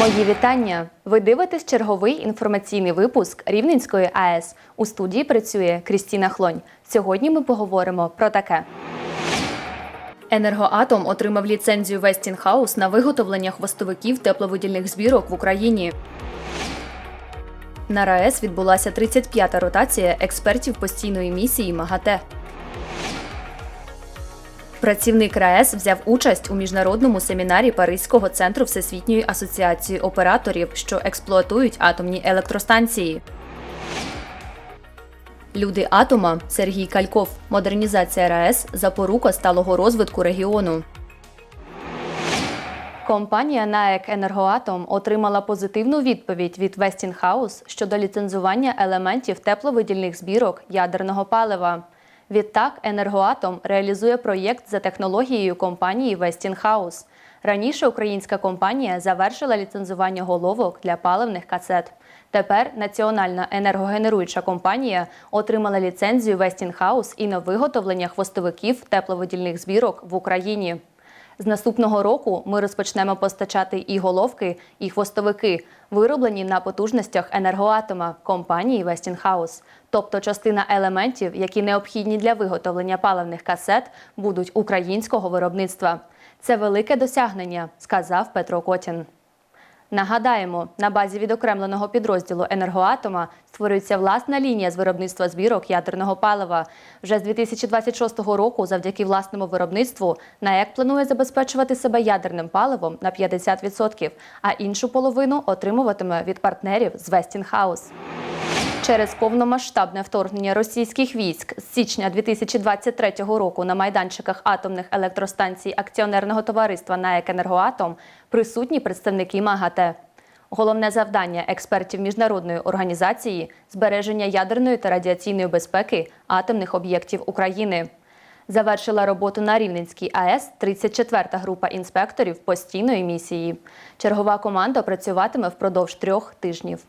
Мої вітання. Ви дивитесь черговий інформаційний випуск Рівненської АЕС. У студії працює Крістіна Хлонь. Сьогодні ми поговоримо про таке. Енергоатом отримав ліцензію Westinghouse на виготовлення хвостовиків тепловидільних збірок в Україні. На РаЕС відбулася 35-та ротація експертів постійної місії МАГАТЕ. Працівник РаЕС взяв участь у міжнародному семінарі Паризького центру Всесвітньої асоціації операторів, що експлуатують атомні електростанції. Люди атома Сергій Кальков. Модернізація РаЕС запорука сталого розвитку регіону. Компанія НАЕК «Енергоатом» отримала позитивну відповідь від Westinghouse щодо ліцензування елементів тепловидільних збірок ядерного палива. Відтак, «Енергоатом» реалізує проєкт за технологією компанії Westinghouse. Раніше українська компанія завершила ліцензування головок для паливних касет. Тепер національна енергогенеруюча компанія отримала ліцензію Westinghouse і на виготовлення хвостовиків тепловидільних збірок в Україні. З наступного року ми розпочнемо постачати і головки, і хвостовики, вироблені на потужностях енергоатома компанії Westinghouse. Тобто частина елементів, які необхідні для виготовлення паливних касет, будуть українського виробництва. Це велике досягнення, сказав Петро Котін. Нагадаємо, на базі відокремленого підрозділу енергоатома створюється власна лінія з виробництва збірок ядерного палива. Вже з 2026 року, завдяки власному виробництву, НАЕК планує забезпечувати себе ядерним паливом на 50%, а іншу половину отримуватиме від партнерів з Westinghouse. Через повномасштабне вторгнення російських військ з січня 2023 року на майданчиках атомних електростанцій акціонерного товариства НАЕК «Енергоатом» присутні представники МАГАТЕ. Головне завдання експертів міжнародної організації збереження ядерної та радіаційної безпеки атомних об'єктів України. Завершила роботу на Рівненській АЕС 34-та група інспекторів постійної місії. Чергова команда працюватиме впродовж трьох тижнів.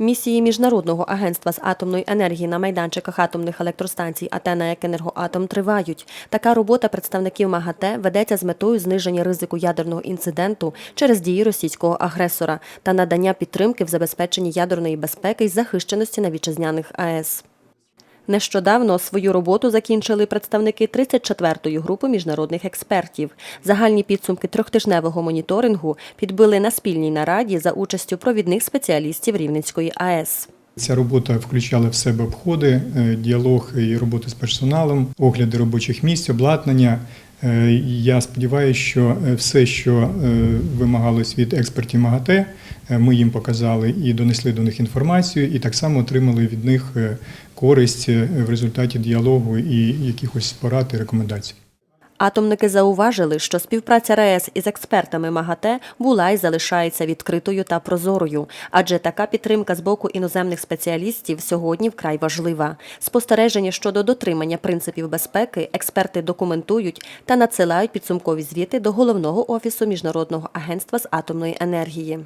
Місії Міжнародного агентства з атомної енергії на майданчиках атомних електростанцій Атена як Енергоатом» тривають. Така робота представників МАГАТЕ ведеться з метою зниження ризику ядерного інциденту через дії російського агресора та надання підтримки в забезпеченні ядерної безпеки й захищеності на вітчизняних АЕС. Нещодавно свою роботу закінчили представники 34-ї групи міжнародних експертів. Загальні підсумки трьохтижневого моніторингу підбили на спільній нараді за участю провідних спеціалістів Рівненської АЕС. Ця робота включала в себе обходи, е, діалог і роботи з персоналом, огляди робочих місць, обладнання. Е, Я сподіваюся, що е, все, що вимагалось від експертів МАГАТЕ, ми їм показали і донесли до них інформацію, і так само отримали від них користь е, в результаті діалогу і якихось порад і рекомендацій. Атомники зауважили, що співпраця РаЕС із експертами МАГАТЕ була і залишається відкритою та прозорою, адже така підтримка з боку іноземних спеціалістів сьогодні вкрай важлива. Спостереження щодо дотримання принципів безпеки експерти документують та надсилають підсумкові звіти до головного офісу Міжнародного агентства з атомної енергії.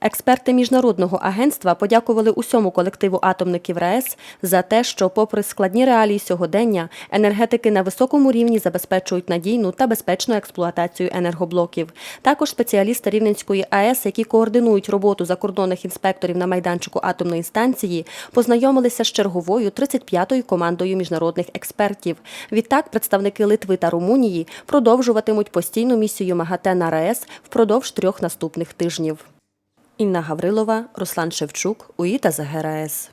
Експерти міжнародного агентства подякували усьому колективу атомників РаЕС за те, що, попри складні реалії сьогодення, енергетики на високому рівні забезпечують надійну та безпечну експлуатацію енергоблоків. Також спеціалісти Рівненської АЕС, які координують роботу закордонних інспекторів на майданчику атомної станції, познайомилися з черговою 35-ю командою міжнародних експертів. Відтак, представники Литви та Румунії продовжуватимуть постійну місію МАГАТЕ на РаЕС впродовж трьох наступних тижнів. Інна Гаврилова, Руслан Шевчук, УІТА ЗГРАЕС.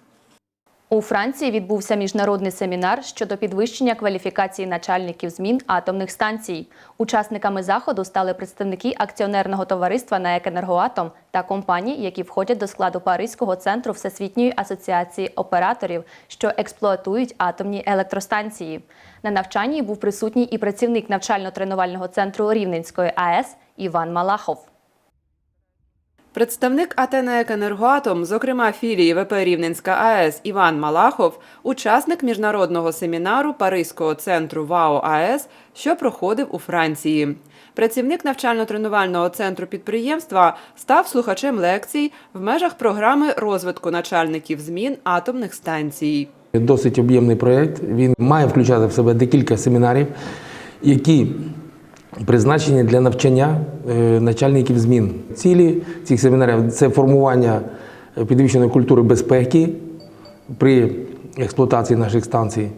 У Франції відбувся міжнародний семінар щодо підвищення кваліфікації начальників змін атомних станцій. Учасниками заходу стали представники акціонерного товариства «НАЕК Енергоатом» та компаній, які входять до складу Паризького центру Всесвітньої асоціації операторів, що експлуатують атомні електростанції. На навчанні був присутній і працівник навчально-тренувального центру Рівненської АЕС Іван Малахов. Представник АТ Енергоатом, зокрема філії ВП Рівненська АЕС Іван Малахов, учасник міжнародного семінару Паризького центру ВАО АЕС, що проходив у Франції. Працівник навчально-тренувального центру підприємства став слухачем лекцій в межах програми розвитку начальників змін атомних станцій. Досить об'ємний проєкт. Він має включати в себе декілька семінарів, які призначені для навчання е, начальників змін. Цілі цих семінарів це формування е, підвищеної культури безпеки при експлуатації наших станцій.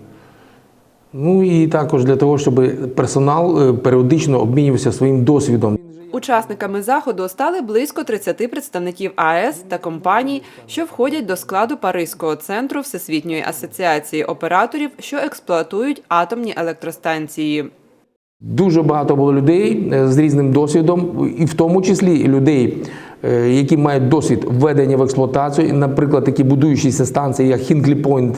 Ну і також для того, щоб персонал е, періодично обмінювався своїм досвідом. Учасниками заходу стали близько 30 представників АЕС та компаній, що входять до складу Паризького центру Всесвітньої асоціації операторів, що експлуатують атомні електростанції. Дуже багато було людей е, з різним досвідом, і в тому числі людей, е, які мають досвід введення в експлуатацію, наприклад, такі будуючіся станції, як Point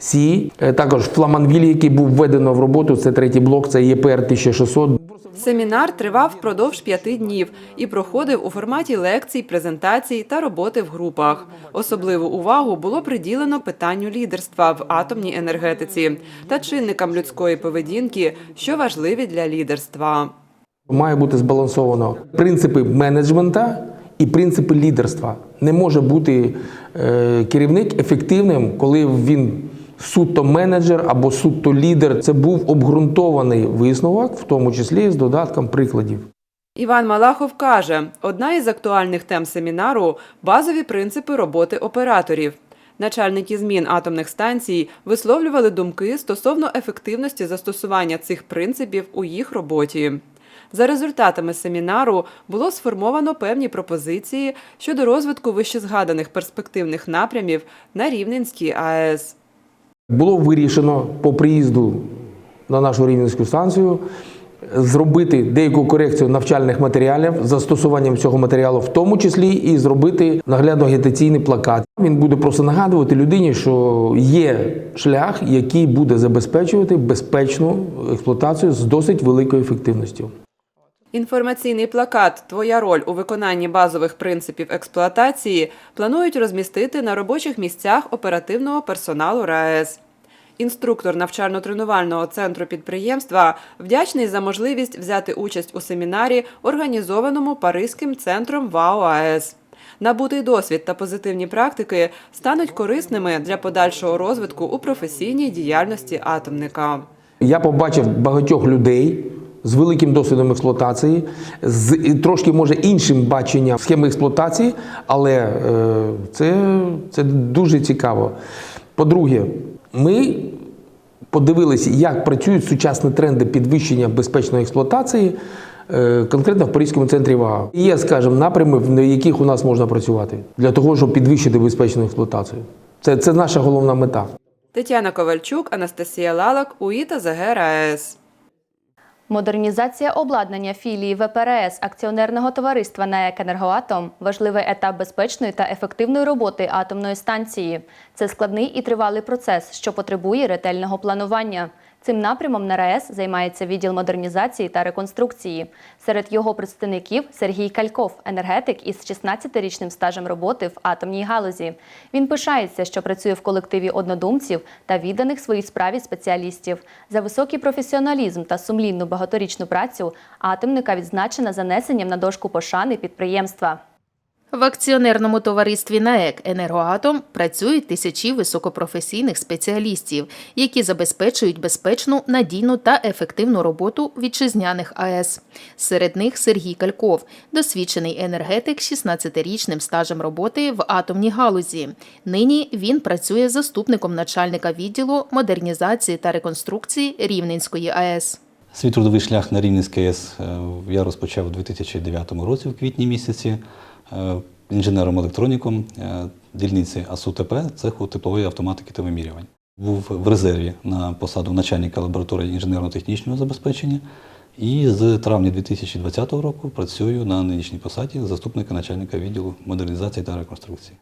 C, е, також Фламанвіль, який був введено в роботу, це третій блок, це ЄПР 1600. Семінар тривав впродовж п'яти днів і проходив у форматі лекцій, презентацій та роботи в групах. Особливу увагу було приділено питанню лідерства в атомній енергетиці та чинникам людської поведінки, що важливі для лідерства. Має бути збалансовано принципи менеджмента і принципи лідерства. Не може бути е, керівник ефективним, коли він суто менеджер або суто лідер. Це був обґрунтований висновок, в тому числі з додатком прикладів. Іван Малахов каже, одна із актуальних тем семінару базові принципи роботи операторів. Начальники змін атомних станцій висловлювали думки стосовно ефективності застосування цих принципів у їх роботі. За результатами семінару було сформовано певні пропозиції щодо розвитку вищезгаданих перспективних напрямів на Рівненській АЕС. Було вирішено по приїзду на нашу рівненську станцію зробити деяку корекцію навчальних матеріалів застосуванням цього матеріалу, в тому числі і зробити наглядно-агітаційний плакат. Він буде просто нагадувати людині, що є шлях, який буде забезпечувати безпечну експлуатацію з досить великою ефективністю. Інформаційний плакат Твоя роль у виконанні базових принципів експлуатації планують розмістити на робочих місцях оперативного персоналу РаЕС. Інструктор навчально-тренувального центру підприємства вдячний за можливість взяти участь у семінарі, організованому Паризьким центром ВАО АЕС. Набутий досвід та позитивні практики стануть корисними для подальшого розвитку у професійній діяльності атомника. Я побачив багатьох людей з великим досвідом експлуатації, з трошки може іншим баченням схеми експлуатації, але е, це, це дуже цікаво. По-друге, ми подивилися, як працюють сучасні тренди підвищення безпечної експлуатації. е, Конкретно в Паризькому центрі ВАГА. Є, скажімо, напрями, на яких у нас можна працювати для того, щоб підвищити безпечну експлуатацію. Це, це наша головна мета. Тетяна Ковальчук, Анастасія Лалак, УІТА ЗГ РаЕС. Модернізація обладнання філії ВПРС акціонерного товариства НАЕК «Енергоатом» – важливий етап безпечної та ефективної роботи атомної станції. Це складний і тривалий процес, що потребує ретельного планування. Цим напрямом на РаЕС займається відділ модернізації та реконструкції. Серед його представників Сергій Кальков, енергетик із 16-річним стажем роботи в атомній галузі. Він пишається, що працює в колективі однодумців та відданих своїй справі спеціалістів. За високий професіоналізм та сумлінну багаторічну працю атомника відзначена занесенням на дошку пошани підприємства. В акціонерному товаристві НАЕК «Енергоатом» працюють тисячі високопрофесійних спеціалістів, які забезпечують безпечну, надійну та ефективну роботу вітчизняних АЕС. Серед них Сергій Кальков, досвідчений енергетик з 16-річним стажем роботи в атомній галузі. Нині він працює заступником начальника відділу модернізації та реконструкції Рівненської АЕС. Свій трудовий шлях на Рівненській АЕС е, я розпочав у 2009 році, в квітні місяці, інженером-електроніком е, дільниці АСУТП, цеху теплової автоматики та вимірювань. Був в резерві на посаду начальника лабораторії інженерно-технічного забезпечення і з травня 2020 року працюю на нинішній посаді заступника начальника відділу модернізації та реконструкції.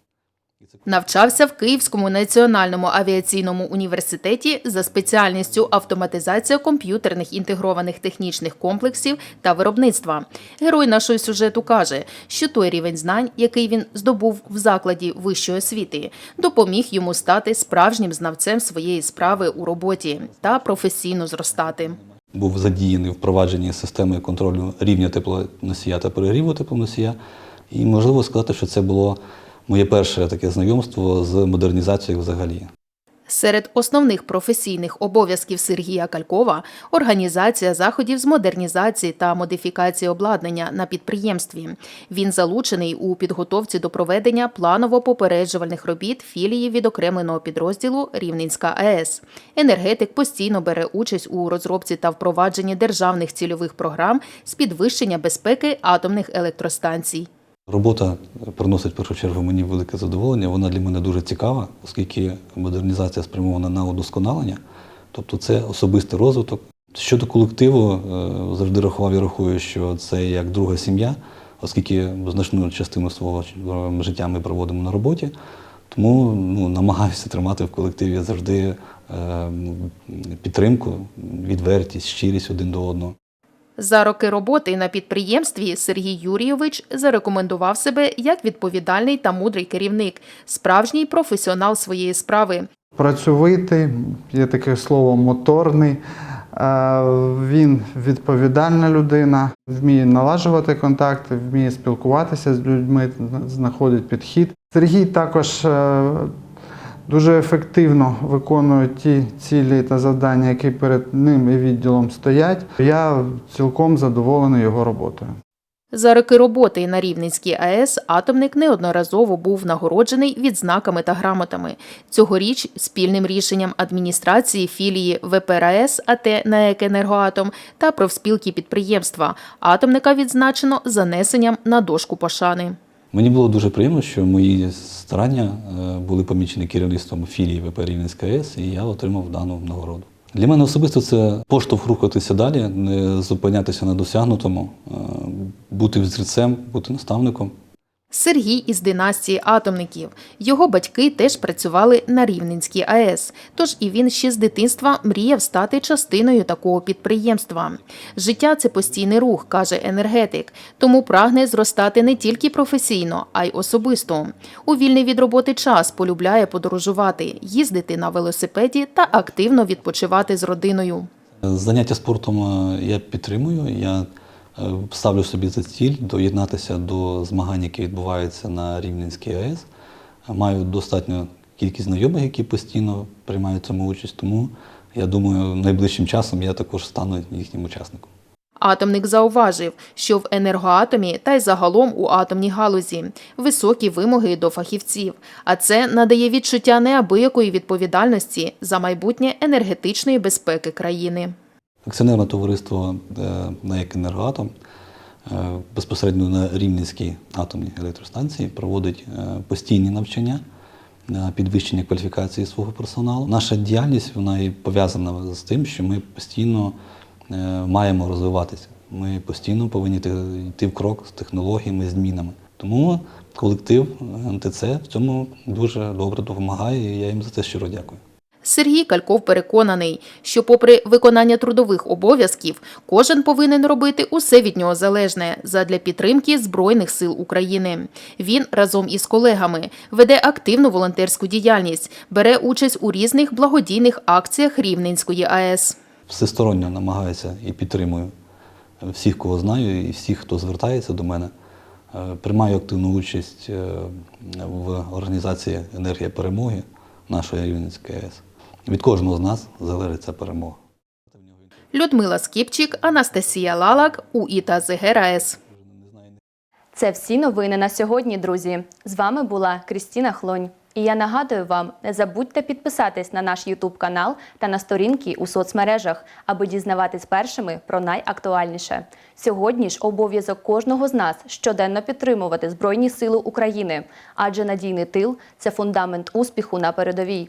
Навчався в Київському національному авіаційному університеті за спеціальністю автоматизація комп'ютерних інтегрованих технічних комплексів та виробництва. Герой нашого сюжету каже, що той рівень знань, який він здобув в закладі вищої освіти, допоміг йому стати справжнім знавцем своєї справи у роботі та професійно зростати. був задіяний в впровадженні системи контролю рівня теплоносія та перегріву теплоносія. І можливо сказати, що це було моє перше таке знайомство з модернізацією взагалі. Серед основних професійних обов'язків Сергія Калькова організація заходів з модернізації та модифікації обладнання на підприємстві. Він залучений у підготовці до проведення планово-попереджувальних робіт філії відокремленого підрозділу Рівненська АЕС. Енергетик постійно бере участь у розробці та впровадженні державних цільових програм з підвищення безпеки атомних електростанцій. Робота приносить в першу чергу мені велике задоволення. Вона для мене дуже цікава, оскільки модернізація спрямована на удосконалення, тобто це особистий розвиток. Щодо колективу, е, завжди рахував і рахую, що це як друга сім'я, оскільки значну частину свого е, життя ми проводимо на роботі. Тому ну, намагаюся тримати в колективі завжди е, підтримку, відвертість, щирість один до одного. За роки роботи на підприємстві Сергій Юрійович зарекомендував себе як відповідальний та мудрий керівник, справжній професіонал своєї справи. Працьовитий, є таке слово моторний. Е, Він відповідальна людина, вміє налажувати контакти, вміє спілкуватися з людьми, знаходить підхід. Сергій також е, дуже ефективно виконує ті цілі та завдання, які перед ним і відділом стоять. Я цілком задоволений його роботою. За роки роботи на Рівненській АЕС атомник неодноразово був нагороджений відзнаками та грамотами. Цьогоріч спільним рішенням адміністрації філії ВПРАЕС АТ НАЕК «Енергоатом» та профспілки підприємства атомника відзначено занесенням на дошку пошани. Мені було дуже приємно, що мої старання е, були помічені керівництвом філії ВП Рівненська АЕС, і я отримав дану нагороду. Для мене особисто це поштовх рухатися далі, не зупинятися на досягнутому, е, бути взірцем, бути наставником. Сергій із династії атомників. Його батьки теж працювали на Рівненській АЕС, тож і він ще з дитинства мріяв стати частиною такого підприємства. Життя це постійний рух, каже енергетик, тому прагне зростати не тільки професійно, а й особисто. У вільний від роботи час полюбляє подорожувати, їздити на велосипеді та активно відпочивати з родиною. Заняття спортом е, я підтримую. Я ставлю собі за ціль доєднатися до змагань, які відбуваються на Рівненській АЕС. Маю достатньо кількість знайомих, які постійно приймають в цьому участь, тому я думаю, найближчим часом я також стану їхнім учасником. Атомник зауважив, що в енергоатомі та й загалом у атомній галузі високі вимоги до фахівців, а це надає відчуття неабиякої відповідальності за майбутнє енергетичної безпеки країни. Акціонерне товариство е, НАЕК «Енергоатом» е, безпосередньо на Рівненській атомній електростанції проводить е, постійні навчання на підвищення кваліфікації свого персоналу. Наша діяльність вона і пов'язана з тим, що ми постійно маємо розвиватися. Ми постійно повинні йти в крок з технологіями, змінами. Тому колектив НТЦ в цьому дуже добре допомагає, і я їм за це щиро дякую. Сергій Кальков переконаний, що, попри виконання трудових обов'язків, кожен повинен робити усе від нього залежне задля підтримки Збройних сил України. Він разом із колегами веде активну волонтерську діяльність, бере участь у різних благодійних акціях Рівненської АЕС. всесторонньо намагаюся і підтримую всіх, кого знаю, і всіх, хто звертається до мене. Е, Приймаю активну участь е, в організації енергія перемоги нашої Рівненської АЕС. Від кожного з нас залежить ця перемога. Людмила Скіпчик, Анастасія Лалак, УІ та Це всі новини на сьогодні, друзі. З вами була Крістіна Хлонь. І я нагадую вам, не забудьте підписатись на наш YouTube канал та на сторінки у соцмережах, аби дізнаватись першими про найактуальніше. Сьогодні ж обов'язок кожного з нас щоденно підтримувати Збройні Сили України, адже надійний тил це фундамент успіху на передовій.